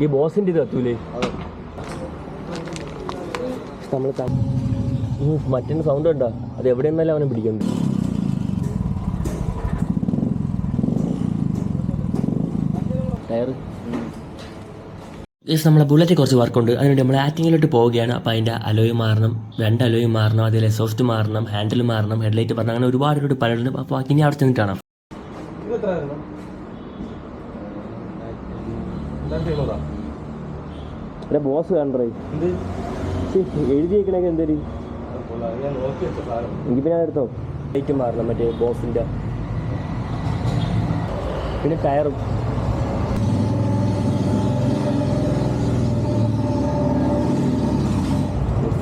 ഈ ബോസിന്റെ ഇത് എത്തൂലേ? നമ്മൾ മറ്റേ സൗണ്ട് ഉണ്ടോ അത് എവിടെ അവനെ പിടിക്കുന്നത് ടയർ നമ്മളെ ബുള്ളറ്റ് കുറച്ച് വർക്കുണ്ട് അതിനുവേണ്ടി നമ്മൾ ആറ്റിങ്ങിലോട്ട് പോവുകയാണ്. അപ്പോൾ അതിന്റെ അലോയ് മാറണം രണ്ട് അലോയ് മാറണം അതിലെ സോഫ്റ്റ് മാറണം ഹാൻഡിൽ മാറണം ഹെഡ്ലൈറ്റ് മാറണം അങ്ങനെ ഒരുപാട് ഒരുപാട് പലരുണ്ട്. അപ്പോൾ ഇനി അവിടെ ചെന്നിട്ട് കാണാം ഇത് എത്രയായിരുന്നു രണ്ടായിരത്തി എഴുന്നൂറാ അല്ല ബോസ് കണ്ടേ എന്ത്? എഴുതി വെക്കണൊക്കെ എന്തേലും എനിക്ക് പിന്നെ എടുത്തോ ലൈറ്റ് മാറണം മറ്റേ ബോസിന്റെ പിന്നെ ടയറും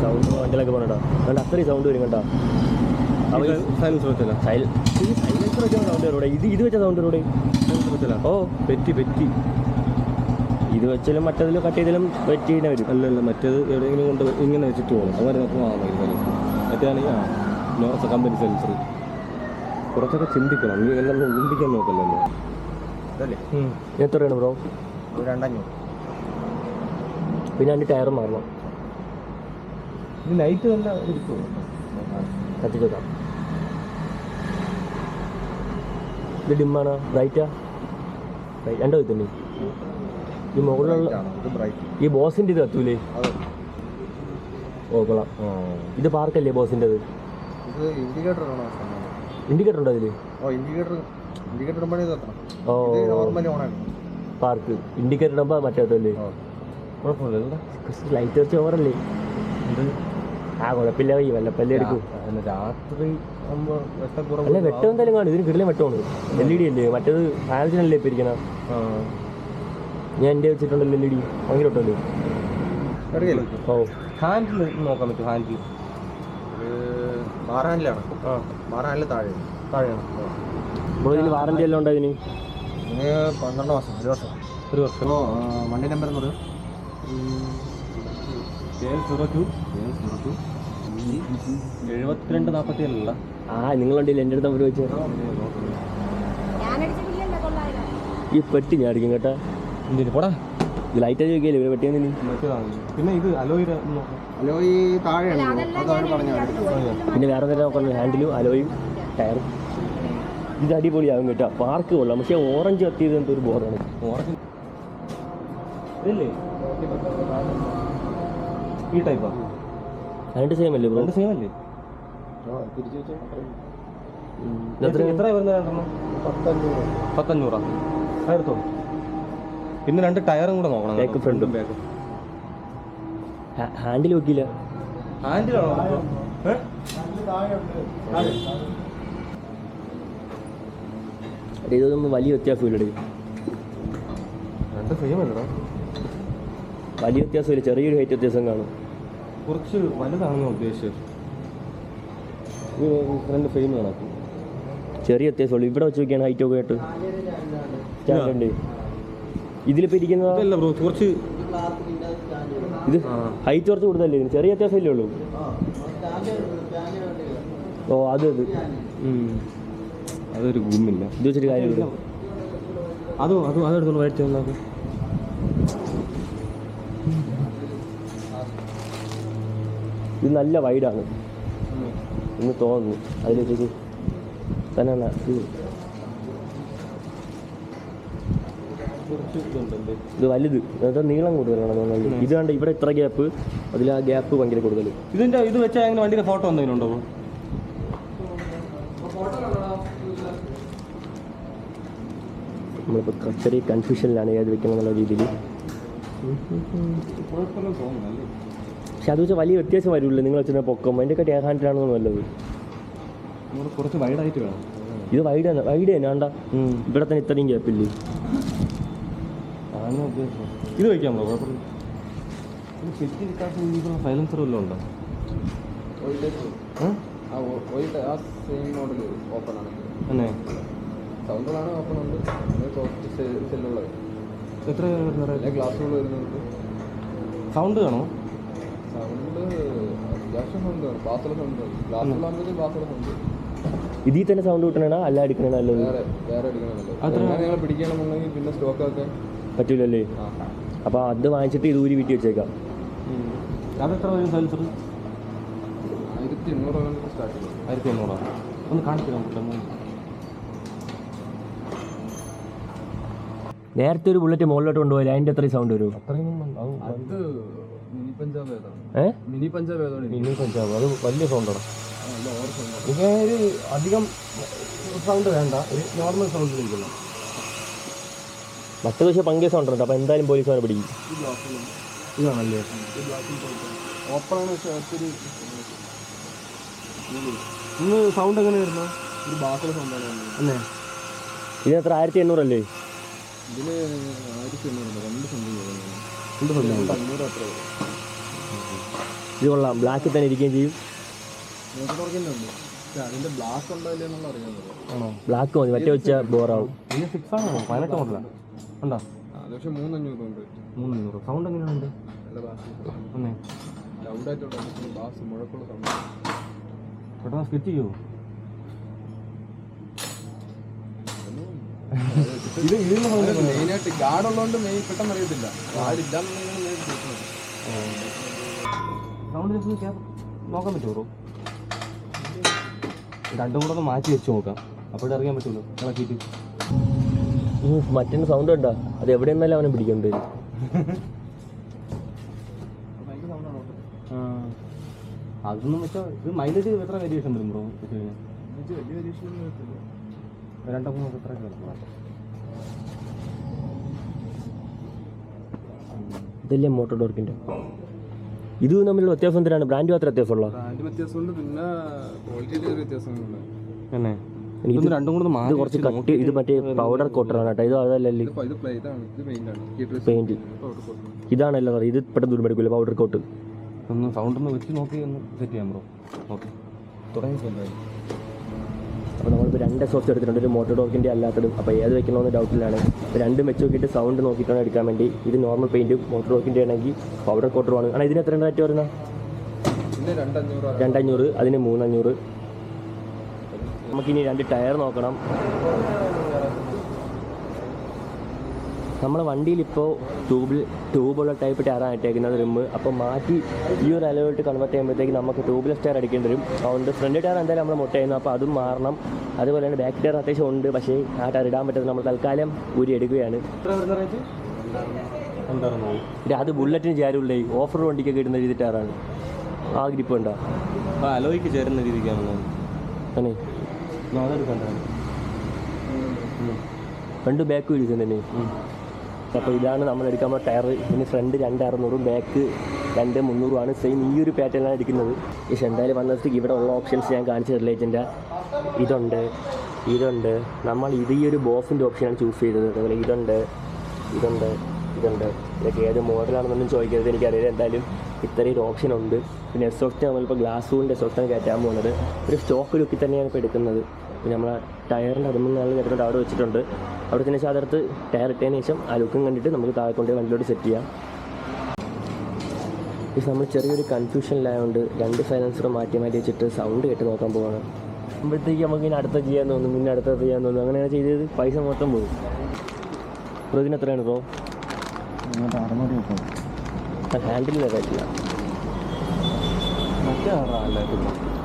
സൗണ്ട് പോകണോ അതുകൊണ്ട് അത്രയും സൗണ്ട് വരും കേട്ടോ അവ ഇത് സൈലൻസ് വെച്ചല്ല സൈലൻസർ വെച്ചാൽ സൗണ്ട് വരും ഇത് ഇത് വെച്ച സൗണ്ട് വരും ഇവിടെ സൈലൻസ് വെച്ചല്ല ഓ പെറ്റി പെറ്റി. ഇത് വെച്ചാലും മറ്റേതിലും കട്ട് ചെയ്താലും പറ്റിയിട്ട് വരും. അല്ല അല്ല മറ്റേത് എവിടെയെങ്കിലും കൊണ്ട് ഇങ്ങനെ വെച്ചിട്ട് പോകും അങ്ങനെ നമുക്ക് വാങ്ങാൻ സൈലൻസർ മറ്റേതാണെങ്കിൽ ആ നോർത്ത് കമ്പനി സെൻസർ കുറച്ചൊക്കെ ചിന്തിക്കണം. നീ എല്ലാം ചിന്തിക്കാൻ നോക്കല്ലോ ഇതല്ലേ എത്രയാണ് ബ്രോ രണ്ടഞ്ഞൂറ്. പിന്നെ അതിന്റെ ടയർ മാറണം. ഇത് ലൈറ്റ് നല്ല ഇരിക്കും കത്തിച്ചേക്കാം. ഇത് ഡിമ്മാണ് ബ്രൈറ്റാ രണ്ടോ ഇത് തന്നെ ഈ മുകളിലുള്ള ഇത് ബ്രൈറ്റ് ഈ ബോസിന്റെ ഇത് കത്തൂലേ? ഓ കൊള്ളാം. ഇത് പാർക്കല്ലേ ബോസിന്റെ അത് ഇത് ഇൻഡിക്കേറ്റർ ആണോ ഇൻഡിക്കേറ്റർ ഉണ്ടോ അതിൽ? ഓ ഇൻഡിക്കേറ്റർ ഇൻഡിക്കേറ്റർ ഓ. ഇത് നോർമലി ഓണാണ് പാർക്ക്. ഇൻഡിക്കേറ്റർ ഇടുമ്പോൾ മറ്റേ ഓ. കുഴപ്പമില്ല ലൈറ്റ് വെച്ച് ഓവറല്ലേ ആ കുഴപ്പമില്ല ഈ വല്ലപ്പല്ലേ എടുക്കും. രാത്രി അല്ല വെട്ടം എന്തായാലും കാണും. ഇതിന് കിടലേ വെട്ടമാണ്. എൽ ഇ ഡി അല്ലേ? മറ്റേത് ഹാലജനല്ലേ ഇപ്പം ഇരിക്കണ ആ. ഞാൻ എന്റെ വെച്ചിട്ടുണ്ടല്ലോ എൽ ഇ ഡി ഭയങ്കര എടുക്കല്ലേ ഓ. ഹാൻഡിൽ നോക്കാൻ പറ്റും ഹാൻഡിൽ ഇത് ബാറാനിലാണ് ആ. ബാറാനിൽ താഴെ. താഴെയാണ്. അപ്പോൾ ഇതിന് വാറണ്ടി എല്ലാം ഉണ്ടോ ഇതിന്? പന്ത്രണ്ട് മാസം ഒരു വർഷം. ഒരു വർഷം. വണ്ടി നമ്പർ എന്ന് പറയും. Zero two. എഴുപത്തിരണ്ട് നാൽപ്പത്തി ഏഴല്ല ആ നിങ്ങളുണ്ടെങ്കിൽ എന്റെ അടുത്ത് അവർ വെച്ച്. ഈ പെട്ടി ഞാൻ അടിക്കും കേട്ടാ. എന്തിന്? പോടാ. ഇത് ലൈറ്റ് ചോദിക്കല്ലേ ഇവരെ പെട്ടിയെന്ന് മറ്റേതാണ് പിന്നെ ഇത് അലോയിര ഹലോ താഴെയാണ്. പിന്നെ വേറെ എന്തെങ്കിലും നോക്കണം ഹാൻഡിലും അലോയും ടയറും ഇത് അടിപൊളിയാകും കേട്ടോ. പാർക്ക് കൊള്ളാം. പക്ഷെ ഓറഞ്ച് കത്തിയത് എന്തോ ഒരു ബോറാണ് ഓറഞ്ച് ഇതല്ലേ? ഈ ടൈപ്പാ രണ്ട് സെയിം അല്ലേ ബ്രോ രണ്ട് സെയിം അല്ലേ? തിരിച്ചു വെച്ചാൽ എത്ര എത്ര വരുന്ന പത്തഞ്ഞൂറ്. പത്തഞ്ഞൂറാ. എടുത്തോ. പിന്നെ രണ്ട് ടയറും കൂടെ നോക്കണം ബാക്ക് ഫ്രണ്ടും. ബാക്ക് ഹാൻഡിൽ വെക്കില്ല ഹാൻഡിലാണോ ഏ? ഉണ്ട്. ഇതൊന്നും വലിയ വ്യത്യാസമില്ലടേ രണ്ട് സെയിം അല്ലടാ. വലിയ വ്യത്യാസമില്ല ചെറിയൊരു ഹൈറ്റ് വ്യത്യാസം കാണും. കുറച്ച് വലുതാണ് ഞാൻ ഉദ്ദേശിച്ചത് രണ്ട് ചെറിയ വ്യത്യാസമുള്ളൂ ഇവിടെ വെച്ച് നോക്കിയാണ് ഹൈറ്റ് ഒക്കെ ആയിട്ട്. സ്റ്റാൻഡ് ഇതിലിപ്പോൾ ഇരിക്കുന്നത് ബ്രോ കുറച്ച് ഇത് ഹൈറ്റ് കുറച്ച് കൂടുതലല്ലേ ഇതിന്? ചെറിയ വ്യത്യാസമല്ലേ ഉള്ളൂ? ഓ അത് അത്. അതൊരു ഗുമ്മില്ല. ഇത് വെച്ചിട്ട് കാര്യമില്ല. അതോ അതോ അതെടുത്തോളൂ മേടിച്ചു തന്നാക്ക് ഇത് നല്ല വൈഡാണ് എന്ന് തോന്നുന്നു. അതിലേക്ക് തന്നെ ന- ഇത് വലുത്. അതായത് നീളം കൂടുതലാണ് തോന്നുന്നത് ഇത് കണ്ട് ഇവിടെ ഇത്ര ഗ്യാപ്പ് അതിൽ ആ ഗ്യാപ്പ് ഭയങ്കര കൂടുതൽ. ഇതിന്റെ ഇത് വെച്ചാൽ അങ്ങനെ വണ്ടിയുടെ ഫോട്ടോ എന്തെങ്കിലും ഉണ്ടോ? നമ്മളിപ്പോ നമ്മളിപ്പോൾ ചെറിയ കൺഫ്യൂഷനിലാണ് ഏത് വെക്കണം എന്നുള്ള രീതിയിൽ. പക്ഷെ അത് വെച്ചാൽ വലിയ വ്യത്യാസം വരില്ല നിങ്ങൾ വെച്ചിട്ട് പൊക്കം. അതിന്റെയൊക്കെ ടേ ഹാൻഡിലാണെന്ന് നല്ലത് കുറച്ച് വൈഡായിട്ട് വേണം. ഇത് വൈഡ് തന്നെ വൈഡ് തന്നെ വേണ്ട ഇവിടെ തന്നെ ഇത്രയും ഗ്യാപ്പില്ലേ ആണ് ഉദ്ദേശം ഇത് വയ്ക്കാൻ ബ്രോ കുഴപ്പമില്ല. ഇത് പെറ്റി കിട്ടാത്ത സൈലൻസർ വല്ലതും ഉണ്ടോ? ഓപ്പൺ ആണ്. തന്നെ? സൗണ്ടുകളാണ് ഓപ്പൺ ഉണ്ട്. സെല്ലുള്ളത് എത്ര ഗ്ലാസ്സുകൾ വരുന്നുണ്ട്. സൗണ്ട് കാണോ സൗണ്ട് അത്യാവശ്യം സൗണ്ട് ആണ്. ബാസുള്ള സൗണ്ട് ഗ്ലാസ്സുകളാകുമ്പോഴത്തേക്കും ബാസുള്ള സൗണ്ട് ഇതിൽ തന്നെ സൗണ്ട് കിട്ടണേണോ? അല്ല അടിക്കണേ അല്ല വേറെ പിടിക്കണമെന്നുണ്ടെങ്കിൽ പിന്നെ സ്റ്റോക്കൊക്കെ പറ്റൂലല്ലേ? അപ്പൊ അപ്പോൾ അത് വാങ്ങിച്ചിട്ട് ഇത് ഊരി വീട്ടി വെച്ചേക്കാം. അതെത്ര വരും സൈലൻസർ ആയിരത്തി എണ്ണൂറ് സ്റ്റാർട്ട് ചെയ്യും ആയിരത്തി എണ്ണൂറോ ഒന്ന് കാണിച്ചു നേരത്തെ ഒരു ബുള്ളറ്റ് മുകളിലോട്ട് കൊണ്ടുപോയി അതിന്റെ അത്രയും സൗണ്ട് വരും. മിനി പഞ്ചാബ് മിനി പഞ്ചാബ് അത് വലിയ സൗണ്ടാണ് ഓവർ സൗണ്ട് എനിക്ക് ഒരു അധികം സൗണ്ട് വേണ്ട. ഒരു നോർമൽ സൗണ്ട് ഇരിക്കണം മറ്റു പക്ഷേ പങ്കിയ സൗണ്ട് ഉണ്ട് അപ്പോൾ എന്തായാലും പോലീസ് അവരെ പിടിക്കും. ഇതാണല്ലേ ഓപ്പണാണ് ഇന്ന് സൗണ്ട് എങ്ങനെ വരുന്നു ഒരു ബാക്കിലെ സൗണ്ടാണ് അല്ലേ? ഇതിന് എത്ര ആയിരത്തി എണ്ണൂറല്ലേ ഇതിന് ആയിരത്തി എണ്ണൂറ് രണ്ട് സംതിങ് വരുന്നത് സൗണ്ട് അഞ്ഞൂറ് അത്ര ഇത് കൊള്ളാം. ബ്ലാക്കിൽ തന്നെ ഇരിക്കുകയും ചെയ്യും. അതിന്റെ ബ്ലാക്ക് ഉണ്ടോ അറിയാൻ ബ്ലാക്ക് മതി. മറ്റേ വെച്ചാൽ ബോറാവും. ഇത് സിക്സ് ആണോ? പതിനെട്ട് മോഡലാണ് ഉണ്ടോ? പക്ഷേ മൂന്നഞ്ഞൂറ് ഉണ്ട് മൂന്ന് നൂറ് സൗണ്ട് എങ്ങനെയുണ്ട്? ഒന്നേ. ലൗഡായിട്ടുള്ള ബാസ് മുഴക്കുള്ള സൗണ്ട് പെട്ടെന്ന് സ്കിറ്റ് ചെയ്യുമോ ഇത് ഇതിന് സൗണ്ട് മെയിനായിട്ട് ഗാർഡ് ഉള്ളതുകൊണ്ട് മെയിൻ പെട്ടെന്ന് അറിയത്തില്ല. ഗാർഡ് ഇല്ലാന്നുണ്ടെങ്കിൽ സൗണ്ട് നോക്കാൻ പറ്റുമോ രണ്ടും കൂടെ ഒന്ന് മാറ്റി വെച്ച് നോക്കാം. അപ്പോഴേ അറിയാൻ പറ്റുമല്ലോ ഇളക്കിയിട്ട് മറ്റേ സൗണ്ട് ഉണ്ടോ അത് എവിടെ നിന്നല്ല അവനെ പിടിക്കേണ്ടി വരും. അതൊന്നും വെച്ചാൽ ഇത് മൈലേജ് എത്ര വേരിയേഷൻ വരും ബ്രോ രണ്ടോ മൂന്നോ എത്ര ഇതല്ലേ മോട്ടോർ ഡോർക്കിന്റെ ഇത് തമ്മിലുള്ള വ്യത്യാസം എന്തിനാണ്? ബ്രാൻഡ് മാത്രം വ്യത്യാസമുള്ള ബ്രാൻഡ് വ്യത്യാസമുണ്ട് പിന്നെ ക്വാളിറ്റിയിൽ വ്യത്യാസങ്ങളുണ്ട് തന്നെ. ഇതൊന്ന് രണ്ടും കൂടെ ഇത് കുറച്ച് കട്ടി ഇത് മറ്റേ പൗഡർ കോട്ടറാണ് കേട്ടോ. ഇത് അതല്ലല്ലേ ഇത് ഇത് ഇത് പെയിന്റ് ആണ്. പെയിന്റ് ഇതാണല്ലോ ഇത് പെട്ടെന്ന് ദുർമെടുക്കില്ല പൗഡർ കോട്ട് ഒന്ന് സൗണ്ട് ഒന്ന് വെച്ച് നോക്കി ഒന്ന് സെറ്റ് ചെയ്യാം ബ്രോ ഓക്കെ തുടങ്ങി അപ്പോൾ നമ്മളിപ്പോൾ രണ്ട് സോഫ്റ്റ് എടുത്തിട്ടുണ്ട്. ഒരു മോട്ടോർ ഡോക്കിന്റെ അല്ലാത്തതും. അപ്പോൾ ഏത് വെക്കണമെന്ന് ഡൗട്ടിലാണ് അപ്പോൾ രണ്ടും വെച്ച് നോക്കിയിട്ട് സൗണ്ട് നോക്കിയിട്ടാണ് എടുക്കാൻ വേണ്ടി. ഇത് നോർമൽ പെയിന്റും മോട്ടോർ ഡോക്കിന്റെ ആണെങ്കിൽ പൗഡർ കോട്ടറുമാണ് ആണ്. ഇതിന് എത്ര റേറ്റ് വരുന്നത്? രണ്ടഞ്ഞൂറ് അതിന് മൂന്നഞ്ഞൂറ്. നമുക്കിനി രണ്ട് ടയർ നോക്കണം. നമ്മുടെ വണ്ടിയിൽ ഇപ്പോൾ ട്യൂബിൽ ട്യൂബുള്ള ടൈപ്പ് ടയറാണ് ഇട്ടേക്കുന്നത് റിമ്മ് അപ്പോൾ മാറ്റി ഈ ഒരു അലോട്ട് കൺവേർട്ട് ചെയ്യുമ്പോഴത്തേക്ക് നമുക്ക് ട്യൂബ്ലെസ് ടയർ അടിക്കേണ്ടി വരും. അതുകൊണ്ട് ഫ്രണ്ട് ടയർ എന്തായാലും നമ്മൾ മുട്ടയുന്നു അപ്പോൾ അതും മാറണം. അതുപോലെ തന്നെ ബാക്ക് ടയർ അത്യാവശ്യം ഉണ്ട്. പക്ഷേ ആ ടയർ ഇടാൻ പറ്റുന്നത് നമ്മൾ തൽക്കാലം ഊരി എടുക്കുകയാണ്. അത് ബുള്ളറ്റിന് ചേരുള്ളേ ഓഫർ റോഡ് വണ്ടിക്കൊക്കെ ഇടുന്ന രീതി ടയറാണ്. ആ ഗ്രിപ്പ് ഉണ്ടോ അലോയ്ക്ക് ചേരുന്ന രീതിക്കാണ് അതെടുക്കണ്ടാണ് രണ്ട് ബാക്ക് തന്നെ അപ്പോൾ ഇതാണ് നമ്മൾ എടുക്കാൻ പോകുന്ന ടയർ. ഇതിന് ഫ്രണ്ട് രണ്ട് അറുന്നൂറും ബാക്ക് രണ്ട് മുന്നൂറുമാണ്. സെയിം ഈ ഒരു പാറ്റേണാണ് എടുക്കുന്നത്. പക്ഷേ എന്തായാലും വന്നിട്ട് ഇവിടെ ഉള്ള ഓപ്ഷൻസ് ഞാൻ കാണിച്ചു ഇതിന്റെ ഇതുണ്ട്. ഇതുണ്ട്. നമ്മൾ ഇത് ഈ ഒരു ബോസിന്റെ ഓപ്ഷനാണ് ചൂസ് ചെയ്തത്. അതുപോലെ ഇതുണ്ട്. ഇതുണ്ട്. ഇതുണ്ട്. ഇതൊക്കെ ഏത് മോഡലാണെന്നൊന്നും ചോദിക്കരുത്. എനിക്കറിയില്ല. എന്തായാലും ഇത്രയും ഒരു ഓപ്ഷൻ ഉണ്ട്. പിന്നെ എസ് ഓഫ്റ്റ് നമ്മളിപ്പോൾ ഗ്ലാസ് റൂളിന്റെ എസ് ഓഫ്റ്റാണ് കയറ്റാൻ പോകുന്നത്. ഒരു സ്റ്റോക്ക് ലുക്കിൽ തന്നെയാണ് ഇപ്പോൾ എടുക്കുന്നത്. പിന്നെ നമ്മളെ ടയറിന്റെ അതുമുന്നാളിൽ കയറ്റുന്നത് അവിടെ വെച്ചിട്ടുണ്ട്. അവിടെ തന്നെ വെച്ചാൽ അതിനകത്ത് ടയർ ഇട്ടതിന് ശേഷം ആ ലുക്കും കണ്ടിട്ട് നമുക്ക് താഴെ കൊണ്ട് വണ്ടിയിലോട്ട് സെറ്റ് ചെയ്യാം. പക്ഷെ നമ്മൾ ചെറിയൊരു കൺഫ്യൂഷനിലായതുകൊണ്ട് രണ്ട് സൈലൻസർ മാറ്റി മാറ്റി വെച്ചിട്ട് സൗണ്ട് കേട്ട് നോക്കാൻ പോവാണ്. അപ്പോഴത്തേക്ക് നമുക്ക് ഇനി അടുത്ത ചെയ്യാൻ തോന്നും പിന്നെ അടുത്ത ചെയ്യാൻ തോന്നും അങ്ങനെയാണ് ചെയ്തത്. പൈസ മൊത്തം പോകും ബ്രോ ഇതിന് എത്രയാണ് ബ്രോ? ഹാൻഡിൽ അല്ലായിട്ടില്ല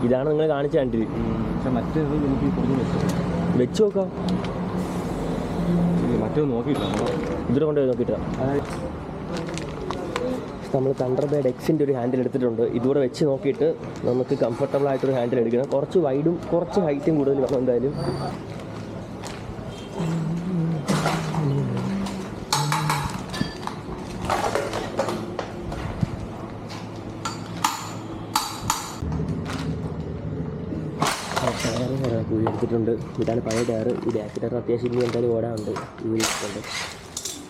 ഇതാണ് നിങ്ങൾ കാണിച്ച ഹാൻഡിൽ മറ്റേത് എനിക്ക് കുറച്ച് വെച്ച് നോക്കാം. മറ്റേ നോക്കിയില്ല ഇതിനെ കൊണ്ടുപോയി നോക്കിയിട്ടാ. നമ്മൾ തണ്ടർ ബേഡ് എക്സിന്റെ ഒരു ഹാൻഡിൽ എടുത്തിട്ടുണ്ട്. ഇതുകൂടെ വെച്ച് നോക്കിയിട്ട് നമുക്ക് കംഫർട്ടബിൾ ആയിട്ടൊരു ഹാൻഡിൽ എടുക്കണം. കുറച്ച് വൈഡും കുറച്ച് ഹൈറ്റും കൂടുതൽ വേണം എന്തായാലും. എടുത്തിട്ടുണ്ട് ഇതാണ് പഴയ ടയർ ഈ ബാക്ക് ടയർ അത്യാവശ്യം ഇനി എന്തായാലും ഓടാനുണ്ട്. ഊരിട്ടുണ്ട്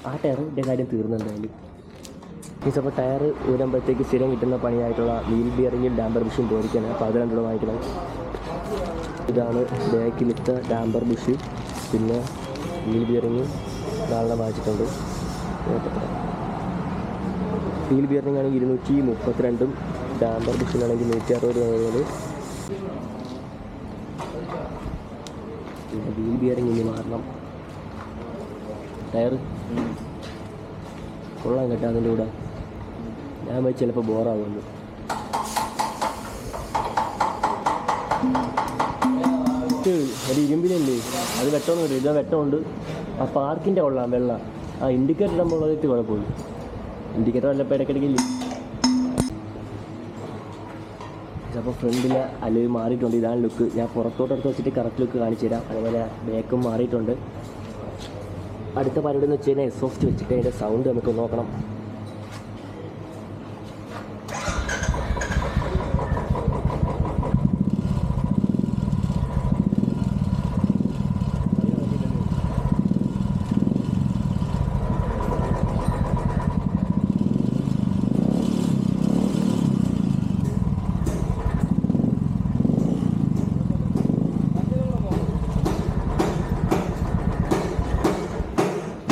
ആ ടയറിന്റെ കാര്യം തീർന്നെന്തായാലും മീൻസ് അപ്പോൾ ടയർ ഊരുമ്പോഴത്തേക്ക് സ്ഥിരം കിട്ടുന്ന പണിയായിട്ടുള്ള വീൽ ബിയറിങ്ങും ഡാമ്പർ ബുഷും പോയിരിക്കണം അപ്പോൾ അത് രണ്ടുകൂടെ വാങ്ങിക്കണം. ഇതാണ് ബാക്കിലത്തെ ഡാമ്പർ ബുഷ് പിന്നെ വീൽ ബിയറിങ് നാളെ വാങ്ങിച്ചിട്ടുണ്ട്. വീൽ ബിയറിംഗ് ആണെങ്കിൽ ഇരുന്നൂറ്റി മുപ്പത്തിരണ്ടും ഡാമ്പർ ബുഷിനാണെങ്കിൽ നൂറ്റി അറുപത് വരുന്നത് പിന്നെ വീൽ ബിയറിംഗ് ഇനി മാറണം. ടയർ കൊള്ളാൻ കേട്ടോ അതിന്റെ കൂടെ. ഞാൻ വെച്ച് ചിലപ്പോൾ ഇത് ഒരു ഇരുമ്പിലല്ലേ അത് വെട്ടമൊന്നും കിട്ടും. ഇതാ വെട്ടമുണ്ട്. ആ പാർക്കിന്റെ കൊള്ളാം വെള്ളം. ആ ഇൻഡിക്കേറ്റർ ഇടുമ്പോൾ ഉള്ളതായിട്ട് കുഴപ്പമില്ല ഇൻഡിക്കേറ്റർ വല്ലപ്പോൾ ഇടയ്ക്കിടയ്ക്കില്ലേ അപ്പോൾ ഫ്രണ്ടിൽ അലോയ് മാറിയിട്ടുണ്ട്. ഇതാണ് ലുക്ക് ഞാൻ പുറത്തോട്ട് എടുത്ത് വെച്ചിട്ട് കറക്റ്റ് ലുക്ക് കാണിച്ചു തരാം. അതുപോലെ ബാക്കും മാറിയിട്ടുണ്ട്. അടുത്ത പരിപാടി എന്ന് വെച്ച് കഴിഞ്ഞാൽ സോഫ്റ്റ് വെച്ചിട്ട് അതിന്റെ സൗണ്ട് നമുക്ക് നോക്കണം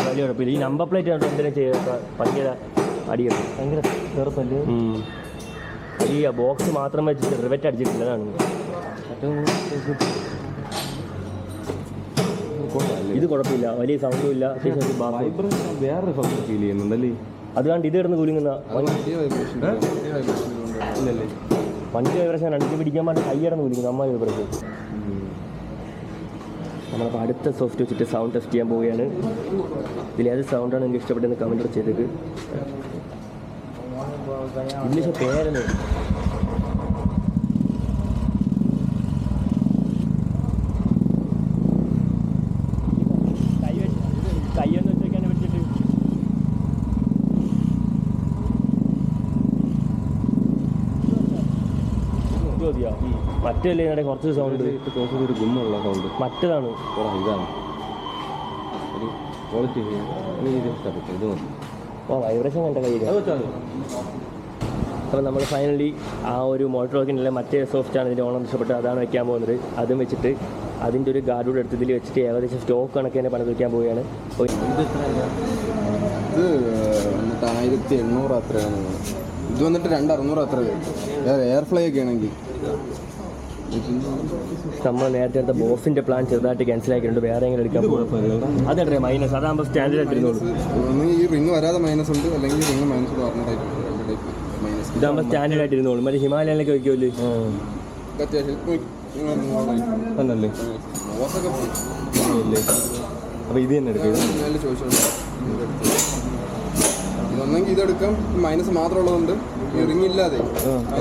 വലിയ കുഴപ്പമില്ല ഈ നമ്പർ പ്ലേറ്റ് കണ്ടോ എന്തിനാ ചെയ്യുക ഭയങ്കര അടിയുണ്ട്. ഭയങ്കര ചെറുപ്പല്ലേ ഈ ബോക്സ് മാത്രം വെച്ചിട്ട് റിവറ്റ് അടിച്ചിട്ടില്ല അതാണ്. ഇത് കുഴപ്പമില്ല. വലിയ സൗണ്ടും ഇല്ല. വേറൊരു സൗണ്ട് ഫീൽ ചെയ്യുന്നുണ്ടല്ലേ? അത് കണ്ട് ഇത് കിടന്ന് കുലുങ്ങുന്ന വണ്ടി. വൈബ്രേഷൻ അടിച്ച് പിടിക്കാൻ വേണ്ടി കൈ കിടന്ന് കുലുങ്ങുന്നു. അമ്മ വൈബ്രേഷൻ നമ്മളിപ്പോൾ അടുത്ത സോഫ്റ്റ് വെച്ചിട്ട് സൗണ്ട് ടെസ്റ്റ് ചെയ്യാൻ പോവുകയാണ്. ഇതിലേത് സൗണ്ടാണ് നിങ്ങൾക്ക് ഇഷ്ടപ്പെട്ടതെന്ന് കമന്റ് ചെയ്തത് ഇംഗ്ലീഷ് പേരെന്ന് മറ്റല്ലേ കുറച്ച് സൗണ്ട് ഒരു ഗുമ്മുള്ള സൗണ്ട് മറ്റേതാണ്? ഇതാണ്. ഒരു ക്വാളിറ്റി എനിക്ക് ഇത് ഇഷ്ടപ്പെട്ടു ഇത് മതി. ഓ വൈബ്രേഷൻ കണ്ട കയ്യിൽ. അപ്പം അപ്പോൾ നമ്മൾ ഫൈനലി ആ ഒരു മോട്ടോർ വർക്കിന്റെ മറ്റേ സോഫ്റ്റാണ് ഇതിന്റെ ഓണം ഇഷ്ടപ്പെട്ടത് അതാണ് വെക്കാൻ പോകുന്നത്. അതും വെച്ചിട്ട് അതിന്റെ ഒരു ഗാർഡ് കൂടെ എടുത്ത് ഇതിൽ വെച്ചിട്ട് ഏകദേശം സ്റ്റോക്ക് കണക്ക് തന്നെ പണിത് വയ്ക്കാൻ പോവുകയാണ്. ഇത് വന്നിട്ട് ആയിരത്തി എണ്ണൂറ് അത്രയാണ്. ഇത് വന്നിട്ട് രണ്ട് അറുന്നൂറ് അത്ര എയർ ഫ്ലൈ ഒക്കെ ആണെങ്കിൽ. നമ്മൾ നേരത്തെ എടുത്ത ബോസിന്റെ പ്ലാൻ ചെറുതായിട്ട് ക്യാൻസൽ ആക്കിയിട്ടുണ്ട്. വേറെ എങ്ങനെ എടുക്കാൻ അതെ പോകും മൈനസ് അതാകുമ്പോൾ സ്റ്റാൻഡേർഡ് ആയിട്ടിരുന്നോളൂ ഈ റിംഗ് വരാതെ മൈനസ് ഉണ്ട്. അല്ലെങ്കിൽ റിങ് മൈനസ് പറഞ്ഞ ടൈപ്പ് രണ്ട് ടൈപ്പ് മൈനസ് ഇതാകുമ്പോൾ സ്റ്റാൻഡേർഡ് ആയിട്ടിരുന്നോളൂ മറ്റേ ഹിമാലയനിലൊക്കെ വയ്ക്കുമല്ലോ അപ്പൊ അപ്പോൾ ഇത് തന്നെ എടുക്കുക ചോദിച്ചോളൂ ഇതെടുക്കാം മൈനസ് മാത്രം ഉള്ളതുകൊണ്ട് റിങ് ഇല്ലാതെ.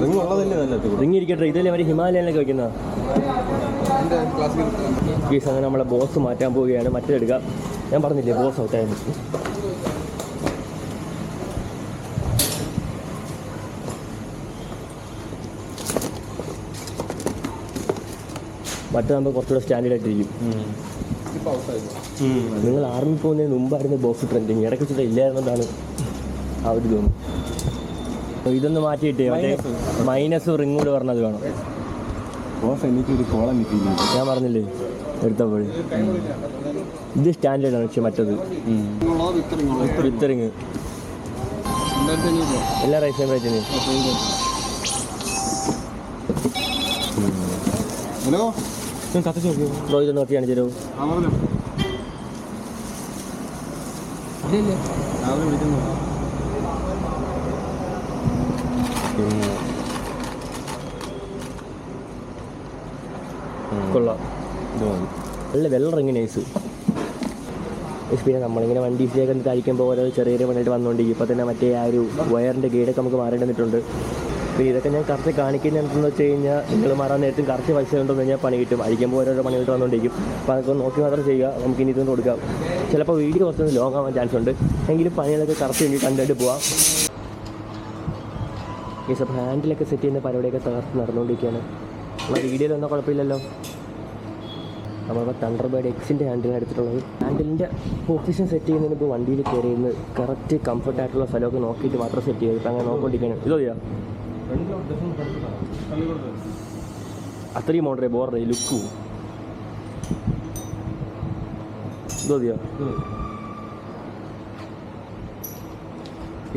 റിങ് ഉള്ളതല്ലേ നല്ലത് റിങ് ഇരിക്കട്ടെ ഇതല്ലേ അവർ ഹിമാലയനിലൊക്കെ വെക്കുന്ന? ഫീസ് അങ്ങനെ നമ്മളെ ബോസ് മാറ്റാൻ പോവുകയാണ്. മറ്റേതെടുക്കാം ഞാൻ പറഞ്ഞില്ലേ ബോസ് ഔട്ടായിരുന്നു മറ്റേതാകുമ്പോൾ കുറച്ചുകൂടെ സ്റ്റാൻഡേർഡ് ആയിട്ടിരിക്കും. നിങ്ങൾ ആർമി പോകുന്നതിന് മുമ്പായിരുന്നു ബോക്സ് ട്രെൻഡിങ് ഇടയ്ക്ക് വെച്ചിട്ട് ഇല്ലായിരുന്നതാണ് ആ ഒരു തോന്നുന്നു അപ്പോൾ ഇതൊന്ന് മാറ്റിയിട്ടേ മറ്റേ മൈനസ് റിങ് കൂടെ പറഞ്ഞത് വേണം. ബോസ് എനിക്കൊരു കോളം കിട്ടിയില്ല? ഞാൻ പറഞ്ഞില്ലേ എടുത്തപ്പോൾ ഇത് സ്റ്റാൻഡേർഡ് ആണ് പക്ഷെ മറ്റത്. വിത്ത് റിങ് എല്ലാ റൈസും റേറ്റിന് ഹലോ? ബ്രോ ഇതൊന്ന് നോക്കി കാണിച്ചു തരുമോ? രാവിലെ വിളിക്കുന്നു കൊള്ളാം. നല്ല വെള്ളം ഇറങ്ങി നൈസ് പിന്നെ നമ്മളിങ്ങനെ വണ്ടി വണ്ടീസിലേക്ക് കഴിക്കുമ്പോൾ ഓരോ ചെറിയ ചെറിയ പണിയായിട്ട് വന്നുകൊണ്ടിരിക്കും ഇപ്പോൾ തന്നെ മറ്റേ ആ ഒരു വയറിന്റെ ഗൈഡൊക്കെ നമുക്ക് മാറേണ്ടി വന്നിട്ടുണ്ട്. അപ്പോൾ ഇതൊക്കെ ഞാൻ കറക്റ്റ് കാണിക്കുന്നതെന്ന് വെച്ച് കഴിഞ്ഞാൽ നിങ്ങൾ മാറാൻ നേരത്തും കറക്റ്റ് പൈസ കൊണ്ടുവന്ന് കഴിഞ്ഞാൽ പണി കിട്ടും. അടിക്കുമ്പോൾ ഓരോരോ പണിയിട്ട് വന്നുകൊണ്ടിരിക്കും അപ്പോൾ അതൊക്കെ നോക്കി മാത്രം ചെയ്യുക. നമുക്ക് ഇനി ഇതൊന്നും കൊടുക്കാം. ചിലപ്പോൾ വീഡിയോ കുറച്ചൊന്ന് ലോങ് ആവാൻ ചാൻസ് ഉണ്ട്. എങ്കിലും പണികളൊക്കെ കറക്റ്റ് വേണ്ടി കണ്ടിട്ട് പോവാം. ഈ സബ് ഹാൻഡിലൊക്കെ സെറ്റ് ചെയ്യുന്ന പരിപാടിയൊക്കെ തകർത്ത് നടന്നുകൊണ്ടിരിക്കുകയാണ്. നമ്മുടെ വീഡിയോയിൽ ഒന്നും കുഴപ്പമില്ലല്ലോ. നമ്മളിപ്പോൾ തണ്ടർ ബേഡ് എക്സിന്റെ ഹാൻഡിലാണ് എടുത്തിട്ടുള്ളത്. ഹാൻഡിലിന്റെ പൊസിഷൻ സെറ്റ് ചെയ്യുന്നതിന് ഇപ്പോൾ വണ്ടിയിൽ കയറി ഇന്ന് കറക്റ്റ് കംഫർട്ട് ആയിട്ടുള്ള സ്ഥലമൊക്കെ നോക്കിയിട്ട് മാത്രം സെറ്റ് ചെയ്തു. ഇപ്പം അങ്ങനെ നോക്കിക്കൊണ്ടിരിക്കുകയാണ്. ഇതോ ചെയ്യാം അത്രയും മോഡറേ ബോറേ ലുക്കു ഇതോ ചെയ്യാം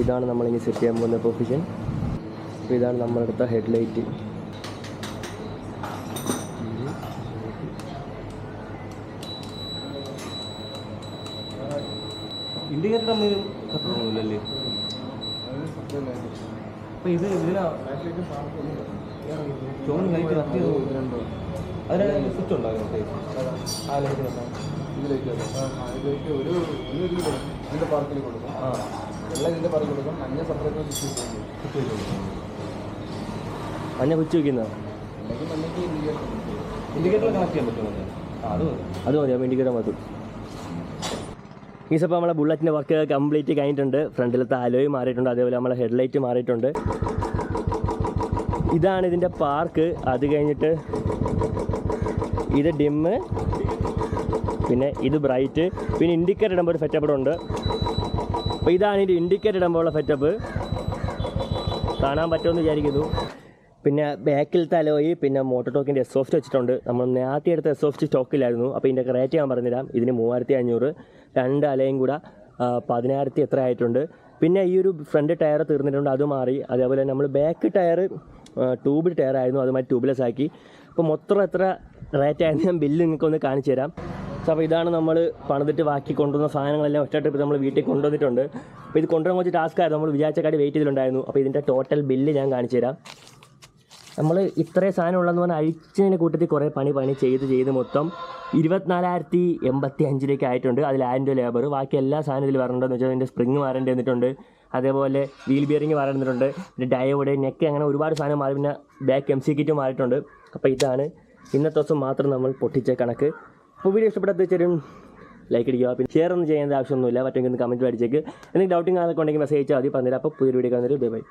ഇതാണ് നമ്മളിനി സെറ്റ് ചെയ്യാൻ പോകുന്ന പൊസിഷൻ അപ്പോൾ ഇതാണ് നമ്മളെടുത്ത ഇൻഡിക്കേറ്റർ ഇത് ഇതിനാ ചുവന്ന് ലൈറ്റ് കത്തി അതിന് സ്വിച്ച് ആ ലൈറ്റ് ഇതിലേക്ക് ഒരു കൊടുക്കും. ഇതിന്റെ പാർക്കിൽ കൊടുക്കും. ആ. വെള്ളം ഇതിന്റെ പാർക്കിൽ കൊടുക്കും. മഞ്ഞ സെപ്പറേറ്റ് സ്വിച്ച് ചെയ്യും സ്വിച്ച് വെച്ചു മഞ്ഞ കുച്ചു വയ്ക്കുന്നത് അല്ലെങ്കിൽ മഞ്ഞയ്ക്ക് ഇൻഡിക്കേറ്റർ ഇൻഡിക്കേറ്റർ കണക്ട് ചെയ്യാൻ പറ്റുമോ കുച്ചു ആ അത് മതി ഇൻഡിക്കേറ്റർ മതി ഈ സപ്പം നമ്മളെ ബുള്ളറ്റിന്റെ വർക്ക് കംപ്ലീറ്റ് കഴിഞ്ഞിട്ടുണ്ട്. ഫ്രണ്ടിലത്തെ അലോയ് മാറിയിട്ടുണ്ട് അതേപോലെ നമ്മളെ ഹെഡ്ലൈറ്റ് മാറിയിട്ടുണ്ട്. ഇതാണ് ഇതിന്റെ പാർക്ക് അത് കഴിഞ്ഞിട്ട് ഇത് ഡിമ്മ് പിന്നെ ഇത് ബ്രൈറ്റ് പിന്നെ ഇൻഡിക്കേറ്റർ ഇടുമ്പോൾ ഒരു സെറ്റപ്പ് ഉണ്ട്. അപ്പോൾ ഇതാണ് ഇതിന്റെ ഇൻഡിക്കേറ്റർ ഇടുമ്പോൾ ഉള്ള ഫെറ്റപ്പ് കാണാൻ പറ്റുമെന്ന് വിചാരിക്കുന്നു. പിന്നെ ബാക്കിലത്തെ അലോയി പിന്നെ മോട്ടോർ ടോക്കിന്റെ എസ് ഓഫ്റ്റ് വെച്ചിട്ടുണ്ട്. നമ്മൾ നേരത്തെ എടുത്ത എസ് ഓഫ്റ്റ് സ്റ്റോക്കിലായിരുന്നു അപ്പോൾ ഇതിന്റെ റേറ്റ് ഞാൻ പറഞ്ഞുതരാം. ഇതിന് മൂവായിരത്തി അഞ്ഞൂറ് രണ്ട് അലയും കൂടെ പതിനായിരത്തി എത്ര ആയിട്ടുണ്ട്. പിന്നെ ഈ ഒരു ഫ്രണ്ട് ടയർ തീർന്നിട്ടുണ്ട് അത് മാറി. അതേപോലെ നമ്മൾ ബാക്ക് ടയർ ട്യൂബ് ടയർ ആയിരുന്നു അതുമായി ട്യൂബ്ലെസ് ആക്കി. അപ്പോൾ മൊത്തം എത്ര റേറ്റ് ആയിരുന്നു ഞാൻ ബില്ല് നിങ്ങൾക്ക് ഒന്ന് കാണിച്ചു തരാം. സോ അപ്പോൾ ഇതാണ് നമ്മൾ പണിതിട്ട് ബാക്കി കൊണ്ടുവന്ന സാധനങ്ങളെല്ലാം ഒറ്റ നമ്മൾ വീട്ടിൽ കൊണ്ടുവന്നിട്ടുണ്ട്. അപ്പോൾ ഇത് കൊണ്ടുവരാൻ കുറച്ച് ടാസ്ക് ആയിരുന്നു. നമ്മൾ വിചാരിച്ച കാര്യം വെയിറ്റ് ചെയ്തിട്ടുണ്ടായിരുന്നു. അപ്പോൾ ഇതിന്റെ ടോട്ടൽ ബില്ല് ഞാൻ കാണിച്ചു തരാം. നമ്മൾ ഇത്രയും സാധനം ഉള്ളതെന്ന് പറഞ്ഞാൽ അഴിച്ചതിന്റെ കൂട്ടത്തിൽ കുറേ പണി പണി ചെയ്ത് ചെയ്ത് മൊത്തം ഇരുപത്തിനാലായിരത്തി എൺപത്തി അഞ്ചിലേക്ക് ആയിട്ടുണ്ട്. അതിൽ രൂപ ലേബർ ബാക്കി എല്ലാ സാധനം ഇതിൽ വരേണ്ടതെന്ന് വെച്ചാൽ അതിന്റെ സ്പ്രിങ് മാറേണ്ടി വന്നിട്ടുണ്ട് അതേപോലെ വീൽ ബിയറിങ് മാറേണ്ടിട്ടുണ്ട് പിന്നെ ഡയോഡ് നെക്ക് അങ്ങനെ ഒരുപാട് സാധനം മാറി. പിന്നെ ബാക്ക് എം സി കിറ്റ് മാറിയിട്ടുണ്ട്. അപ്പോൾ ഇതാണ്. ഇന്നത്തെ ദിവസം മാത്രം നമ്മൾ പൊട്ടിച്ച കണക്ക്. അപ്പോൾ വീഡിയോ ഇഷ്ടപ്പെടാത്ത വെച്ചാലും ലൈക്ക് അടിക്കുക പിന്നെ ഷെയർ ഒന്നും ചെയ്യേണ്ട ആവശ്യമൊന്നുമില്ല. പറ്റുമെങ്കിൽ ഒന്ന് കമന്റ് അടിച്ചേക്ക്. എന്തെങ്കിലും ഡൗട്ടിങ് ആളൊക്കെ ഉണ്ടെങ്കിൽ മെസ്സേജ് അയച്ചാൽ മതി. അപ്പോൾ പുതിയൊരു വീഡിയോ കാണുന്നൊരു ബൈ ബൈ.